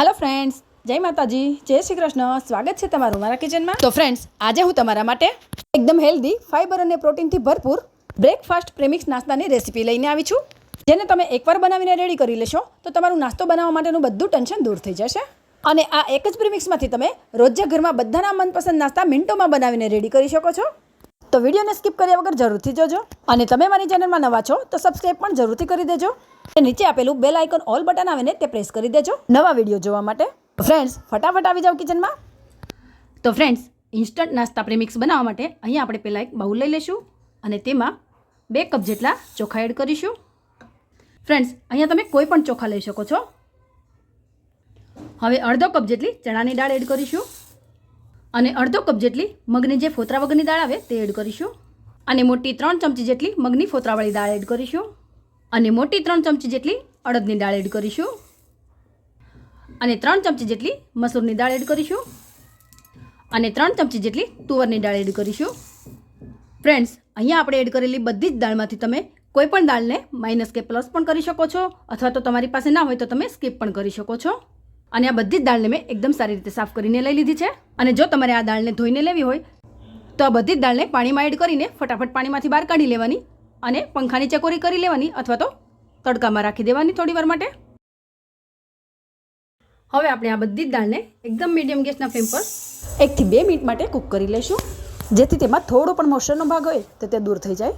Hello friends જય માતાજી. જય શ્રી કૃષ્ણ. સ્વાગત છે તમારું મારા કિચનમાં. તો ફ્રેન્ડ્સ આજે હું તમારા માટે એકદમ હેલ્ધી ફાઇબર અને પ્રોટીનથી ભરપૂર બ્રેકફાસ્ટ પ્રેમિક્સ નાસ્તાની રેસીપી લઈને આવી છું. જેને તમે એકવાર બનાવીને રેડી કરી લેશો, તો તમારું નાસ્તો બનાવવા માટેનું બધું ટેન્શન દૂર થઈ જશે. અને આ એક જ પ્રેમિક્સમાંથી તમે રોજે ઘરમાં બધાના મનપસંદ નાસ્તા મિનિટોમાં બનાવીને રેડી કરી શકો છો. તો વિડીયોને સ્કીપ કર્યા વગર જરૂરથી જોજો. અને તમે મારી ચેનલમાં નવા છો, તો સબસ્ક્રાઈબ પણ જરૂરથી કરી દેજો. નીચે આપેલું બેલ આઇકોન ઓલ બટન આવે ને તે પ્રેસ કરી દેજો. નવા વીડિયો જોવા માટે. ફ્રેન્ડ્સ ફટાફટ આવી જાઓ કિચનમાં તો ફ્રેન્ડ્સ ઇન્સ્ટન્ટ નાસ્તા પ્રેમિક્સ બનાવવા માટે અહીંયા આપણે પહેલાં એક બાઉલ લઈ લઈશું અને તેમાં બે કપ જેટલા ચોખા એડ કરીશું. ફ્રેન્ડ્સ અહીંયા તમે કોઈ પણ ચોખા લઈ શકો છો. હવે અડધો કપ જેટલી ચણાની દાળ એડ કરીશું. અને અડધો કપ જેટલી મગની જે ફોતરા વગરની દાળ આવે તે એડ કરીશું. અને મોટી ત્રણ ચમચી જેટલી મગની ફોતરાવાળી દાળ એડ કરીશું. અને મોટી ત્રણ ચમચી જેટલી અડદની દાળ એડ કરીશું. અને ત્રણ ચમચી જેટલી મસૂરની દાળ એડ કરીશું. અને ત્રણ ચમચી જેટલી તુવરની દાળ એડ કરીશું. ફ્રેન્ડ્સ, અહીંયા આપણે એડ કરેલી બધી જ દાળમાંથી તમે કોઈ પણ દાળને માઇનસ કે પ્લસ પણ કરી શકો છો, અથવા તો તમારી પાસે ના હોય તો તમે સ્કીપ પણ કરી શકો છો. અને આ બધી જ દાળને મેં એકદમ સારી રીતે સાફ કરીને લઈ લીધી છે. અને જો તમારે આ દાળને ધોઈને લેવી હોય, તો આ બધી જ દાળને પાણીમાં એડ કરીને ફટાફટ પાણીમાંથી બહાર કાઢી લેવાની. અને પંખાની ચકોરી કરી લેવાની અથવા તો તડકામાં રાખી દેવાની થોડી વાર માટે. હવે આપણે આ બધી જ દાળને એકદમ મીડિયમ ગેસના ફ્લેમ પર એકથી બે મિનિટ માટે કૂક કરી લઈશું. જેથી તેમાં થોડો પણ મોશનનો ભાગ હોય તો તે દૂર થઈ જાય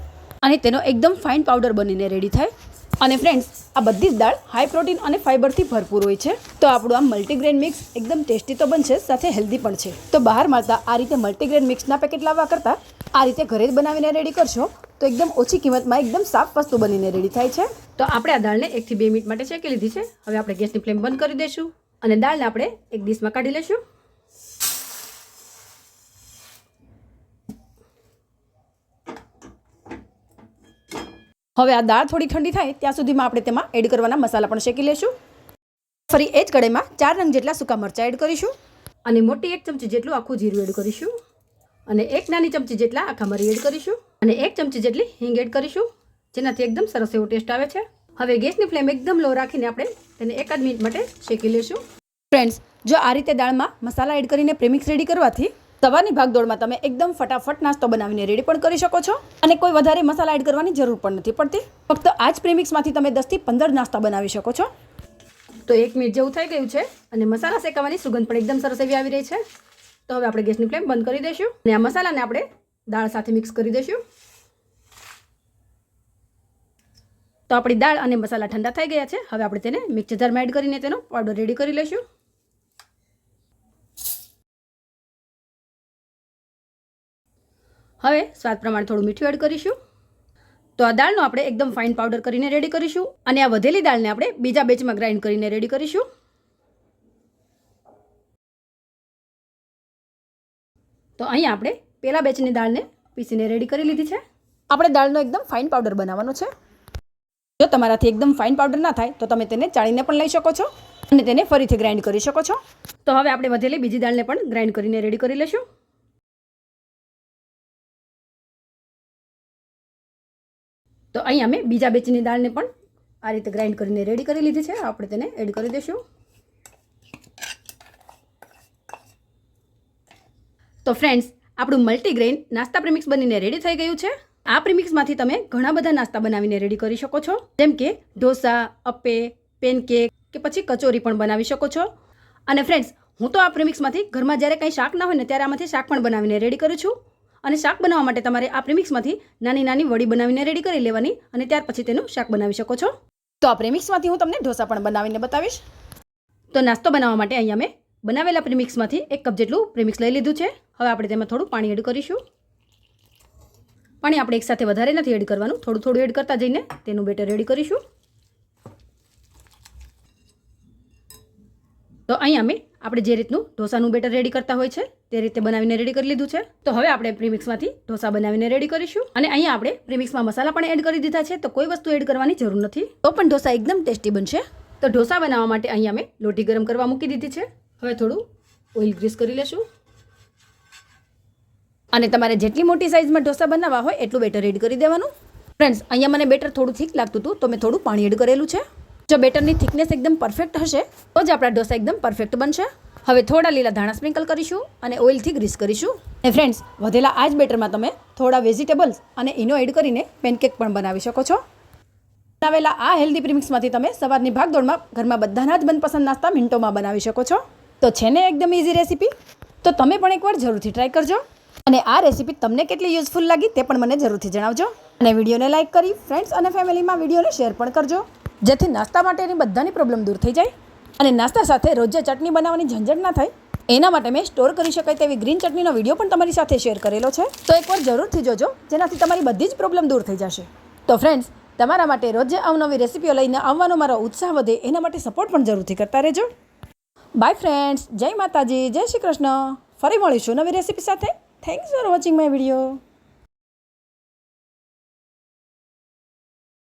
અને તેનો એકદમ ફાઇન પાવડર બનીને રેડી થાય. અને ફ્રેન્ડ્સ આ બધી જ દાળ હાઈ પ્રોટીન અને ફાઇબરથી ભરપૂર હોય છે. તો આપણું આ મલ્ટીગ્રેન મિક્સ એકદમ ટેસ્ટી તો બનશે, સાથે હેલ્ધી પણ છે. તો બહાર મળતા આ રીતે મલ્ટીગ્રેન મિક્સના પેકેટ લાવવા કરતાં આ રીતે ઘરે જ બનાવીને રેડી કરશો તો એકદમ ઓછી કિંમતમાં એકદમ સાફ વસ્તુ બનીને રેડી થાય છે. તો આપણે આ દાળને એકથી બે મિનિટ માટે શેકી લીધી છે. હવે આપણે ગેસની ફ્લેમ બંધ કરી દઈશું અને દાળને આપણે એક ડીશમાં કાઢી લઈશું. હવે આ દાળ થોડી ઠંડી થાય ત્યાં સુધીમાં આપણે તેમાં એડ કરવાના મસાલા પણ શેકી લઈશું. ફરી એ જ કડાઈમાં ચાર રંગ જેટલા સૂકા મરચાં એડ કરીશું. અને મોટી એક ચમચી જેટલું આખું જીરું એડ કરીશું. અને એક નાની ચમચી જેટલા આખા મરી એડ કરીશું અને એક ચમચી જેટલી હિંગ એડ કરીશું, જેનાથી એકદમ સરસ એવો ટેસ્ટ આવે છે. હવે ગેસની ફ્લેમ એકદમ લો રાખીને આપણે તેને એકાદ મિનિટ માટે શેકી લઈશું ફ્રેન્ડ્સ, જો આ રીતે દાળમાં મસાલા એડ કરીને પ્રેમિક્સ રેડી કરવાથી સવારની ભાગદોડમાં તમે એકદમ ફટાફટ નાસ્તો બનાવીને રેડી પણ કરી શકો છો. અને કોઈ વધારે મસાલા એડ કરવાની જરૂર પણ નથી પડતી. ફક્ત આ જ પ્રેમિક્સમાંથી તમે દસથી પંદર નાસ્તા બનાવી શકો છો. તો એક મિનિટ જેવું થઈ ગયું છે અને મસાલા શેકાવાની સુગંધ પણ એકદમ સરસ એવી આવી રહી છે. તો હવે આપણે ગેસની ફ્લેમ બંધ કરી દઈશું અને આ મસાલાને આપણે દાળ સાથે મિક્સ કરી દઈશું. તો આપણી દાળ અને મસાલા ઠંડા થઈ ગયા છે. હવે આપણે તેને મિક્સર જારમાં એડ કરીને તેનો પાવડર રેડી કરી લઈશું. હવે સ્વાદ પ્રમાણે થોડું મીઠું એડ કરીશું. તો આ દાળનો આપણે એકદમ ફાઇન પાવડર કરીને રેડી કરીશું અને આ વધેલી દાળને આપણે બીજા બેચમાં ગ્રાઇન્ડ કરીને રેડી કરીશું. તો અહીંયા આપણે પહેલા બેચની દાળને પીસીને રેડી કરી લીધી છે. આપણે દાળનો એકદમ ફાઇન પાવડર બનાવવાનો છે. જો તમારાથી એકદમ ફાઇન પાવડર ના થાય તો તમે તેને ચાળીને પણ લઈ શકો છો અને તેને ફરીથી ગ્રાઇન્ડ કરી શકો છો. તો હવે આપણે વધેલી બીજી દાળને પણ ગ્રાઇન્ડ કરીને રેડી કરી લઈશું. તો અહીં અમે બીજા બેચની દાળને પણ આ રીતે ગ્રાઇન્ડ કરીને રેડી કરી લીધી છે. આપણે તેને એડ કરી દઈશું. તો ફ્રેન્ડ્સ આપણું મલ્ટીગ્રેન નાસ્તા પ્રિમિક્સ બનીને રેડી થઈ ગયું છે. આ પ્રિમિક્સમાંથી તમે ઘણા બધા નાસ્તા બનાવીને રેડી કરી શકો છો. જેમ કે ઢોસા, અપ્પે પેનકેક કે પછી કચોરી પણ બનાવી શકો છો. અને ફ્રેન્ડ્સ હું તો આ પ્રેમિક્સમાંથી ઘરમાં જ્યારે કંઈ શાક ના હોય ને ત્યારે આમાંથી શાક પણ બનાવીને રેડી કરું છું. અને શાક બનાવવા માટે તમારે આ પ્રેમિક્સમાંથી નાની નાની વડી બનાવીને રેડી કરી લેવાની અને ત્યાર પછી તેનું શાક બનાવી શકો છો. તો આ પ્રેમિક્સમાંથી હું તમને ઢોસા પણ બનાવીને બતાવીશ. તો નાસ્તો બનાવવા માટે અહીંયા મેં બનાવેલા પ્રીમિક્સમાંથી એક કપ જેટલું પ્રીમિક્સ લઈ લીધું છે. હવે આપણે તેમાં થોડું પાણી એડ કરીશું. પાણી આપણે એકસાથે વધારે નથી એડ કરવાનું. થોડું થોડું એડ કરતા જઈને તેનું બેટર રેડી કરીશું. તો અહીંયા મેં આપણે જે રીતનું ઢોસાનું બેટર રેડી કરતા હોય છે, તે રીતે બનાવીને રેડી કરી લીધું છે. તો હવે આપણે પ્રીમિક્સમાંથી ઢોસા બનાવીને રેડી કરીશું. અને અહીંયા આપણે પ્રીમિક્સમાં મસાલા પણ એડ કરી દીધા છે, તો કોઈ વસ્તુ એડ કરવાની જરૂર નથી. તો પણ ઢોસા એકદમ ટેસ્ટી બનશે. તો ઢોસા બનાવવા માટે અહીંયા મેં લોટી ગરમ કરવા મૂકી દીધી છે. હવે થોડું ઓઇલ ગ્રીસ કરી લેશું. અને તમારે જેટલી મોટી સાઇઝમાં ઢોસા બનાવવા હોય એટલું બેટર એડ કરી દેવાનું. ફ્રેન્ડ્સ, અહીંયા મને બેટર થોડું થીક લાગતું હતું, તો મેં થોડું પાણી એડ કરેલું છે. જો બેટરની થિકનેસ એકદમ પરફેક્ટ હશે, તો જ આપણા ઢોસા એકદમ પરફેક્ટ બનશે. હવે થોડા લીલા ધાણા સ્પ્રિંકલ કરીશું અને ઓઇલથી ગ્રીસ કરીશું. અને ફ્રેન્ડ્સ, વધેલા આ જ બેટરમાં તમે થોડા વેજીટેબલ્સ અને ઇનો એડ કરીને પેનકેક પણ બનાવી શકો છો. બનાવેલા આ હેલ્ધી પ્રીમિક્સમાંથી તમે સવારની ભાગદોડમાં ઘરમાં બધાના જ મનપસંદ નાસ્તા મિનિટોમાં બનાવી શકો છો. તો છે ને એકદમ ઇઝી રેસીપી તો તમે પણ એકવાર જરૂરથી ટ્રાય કરજો. અને આ રેસીપી તમને કેટલી યુઝફુલ લાગી તે પણ મને જરૂરથી જણાવજો. અને વિડીયોને લાઇક કરી ફ્રેન્ડ્સ અને ફેમિલીમાં વિડીયોને શેર પણ કરજો. જેથી નાસ્તા માટેની બધાની પ્રોબ્લેમ દૂર થઈ જાય. અને નાસ્તા સાથે રોજે ચટણી બનાવવાની ઝંઝટ ના થાય. એના માટે મેં સ્ટોર કરી શકાય તેવી ગ્રીન ચટણીનો વીડિયો પણ તમારી સાથે શેર કરેલો છે. તો એકવાર જરૂરથી જોજો, જેનાથી તમારી બધી જ પ્રોબ્લેમ દૂર થઈ જશે. તો ફ્રેન્ડ્સ તમારા માટે રોજે અવનવી રેસીપીઓ લઈને આવવાનો મારો ઉત્સાહ વધે, એના માટે સપોર્ટ પણ જરૂરથી કરતા રહેજો. બાય ફ્રેન્ડ્સ જય માતાજી જય શ્રી કૃષ્ણ ફરી મળીશું નવી રેસીપી સાથે thanks for watching my video